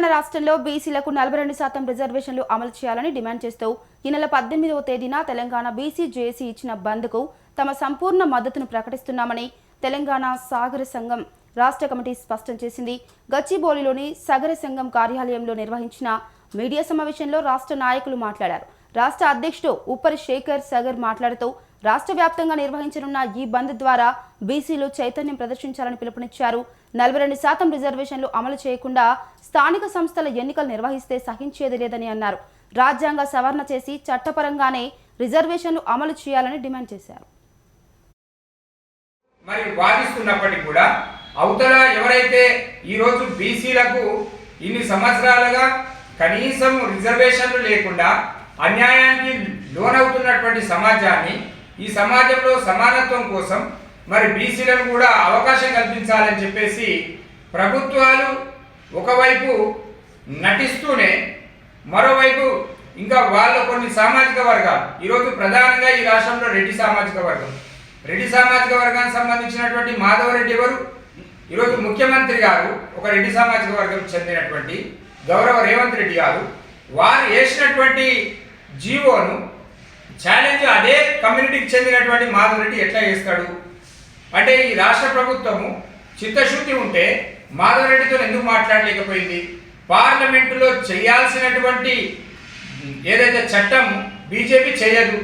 తెలంగాణ రాష్ట్రంలో బీసీలకు నలభై రెండు శాతం రిజర్వేషన్లు అమలు చేయాలని డిమాండ్ చేస్తూ ఈ నెల పద్దెనిమిదవ తేదీన తెలంగాణ బీసీ జేసీ ఇచ్చిన బంద్కు తమ సంపూర్ణ మద్దతును ప్రకటిస్తున్నామని తెలంగాణ సాగర సంఘం రాష్ట్ర కమిటీ స్పష్టం చేసింది. గచ్చిబౌలిలోని సగర సంఘం కార్యాలయంలో నిర్వహించిన మీడియా సమావేశంలో రాష్ట్ర నాయకులు మాట్లాడారు. రాష్ట్ర అధ్యక్షుడు ఉప్పరి శేఖర్ సగర్ మాట్లాడుతూ రాష్ట్ర వ్యాప్తంగా నిర్వహించనున్న ఈ బంద్ ద్వారా బీసీలు చైతన్యం ప్రదర్శించాలని పిలుపునిచ్చారు. నలభై రెండు శాతం రిజర్వేషన్లు అమలు చేయకుండా స్థానిక సంస్థల ఎన్నికలు నిర్వహిస్తే సహించేది లేదని అన్నారు. రాజ్యాంగ సవరణ చేసి చట్టపరంగానే రిజర్వేషన్లు అమలు చేయాలని డిమాండ్ చేశారు. మరి వాదిస్తున్నప్పటికీ కూడా అవతల ఎవరైతే ఈరోజు బీసీలకు ఇన్ని సంవత్సరాలుగా కనీసం రిజర్వేషన్లు లేకుండా అన్యాయానికి లోనవుతున్నటువంటి సమాజాన్ని ఈ సమాజంలో సమానత్వం కోసం మరి బీసీలను కూడా అవకాశం కల్పించాలని చెప్పేసి ప్రభుత్వాలు ఒకవైపు నటిస్తూనే మరోవైపు ఇంకా వాళ్ళ కొన్ని సామాజిక వర్గాలు. ఈరోజు ప్రధానంగా ఈ రాష్ట్రంలో రెడ్డి సామాజిక వర్గం. రెడ్డి సామాజిక వర్గానికి సంబంధించినటువంటి మాధవరెడ్డి ఎవరు? ఈరోజు ముఖ్యమంత్రి గారు ఒక రెడ్డి సామాజిక వర్గం చెందినటువంటి గౌరవ రేవంత్ రెడ్డి గారు. వారు వేసినటువంటి జీవోను ఛాలెంజ్ అదే కమ్యూనిటీకి చెందినటువంటి మాధవరెడ్డి ఎట్లా చేస్తాడు? అంటే ఈ రాష్ట్ర ప్రభుత్వము చిత్తశుద్ధి ఉంటే మాధవరెడ్డితో ఎందుకు మాట్లాడలేకపోయింది? పార్లమెంటులో చేయాల్సినటువంటి ఏదైతే చట్టం బీజేపీ చేయదు.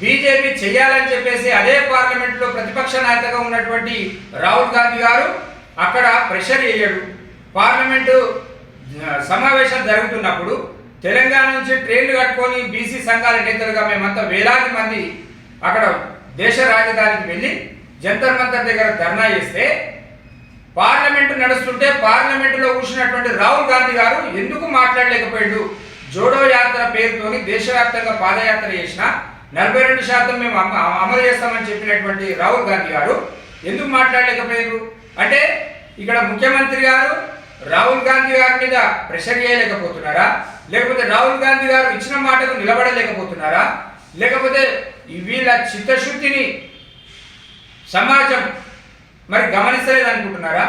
బీజేపీ చేయాలని చెప్పేసి అదే పార్లమెంట్లో ప్రతిపక్ష నేతగా ఉన్నటువంటి రాహుల్ గాంధీ గారు అక్కడ ప్రెషర్ వేయడు. పార్లమెంటు సమావేశం జరుగుతున్నప్పుడు తెలంగాణ నుంచి ట్రైన్లు కట్టుకొని బీసీ సంఘాల నేతలుగా మేమంతా వేలాది మంది అక్కడ దేశ రాజధానికి వెళ్ళి జంతర్ మంతర్ దగ్గర ధర్నా చేస్తే పార్లమెంటు నడుస్తుంటే పార్లమెంటులో కూర్చున్నటువంటి రాహుల్ గాంధీ గారు ఎందుకు మాట్లాడలేకపోయాడు? జోడో యాత్ర పేరుతోని దేశవ్యాప్తంగా పాదయాత్ర చేసిన నలభై రెండు శాతం మేము అమలు చేస్తామని చెప్పినటువంటి రాహుల్ గాంధీ గారు ఎందుకు మాట్లాడలేకపోయారు అంటే ఇక్కడ ముఖ్యమంత్రి గారు రాహుల్ గాంధీ గారి మీద ప్రెషర్ చేయలేకపోతున్నారా? లేకపోతే రాహుల్ గాంధీ గారు ఇచ్చిన మాటకు నిలబడలేకపోతున్నారా? లేకపోతే వీళ్ళ చిత్తశుద్ధిని సమాజం మరి గమనిస్తలేదు అనుకుంటున్నారా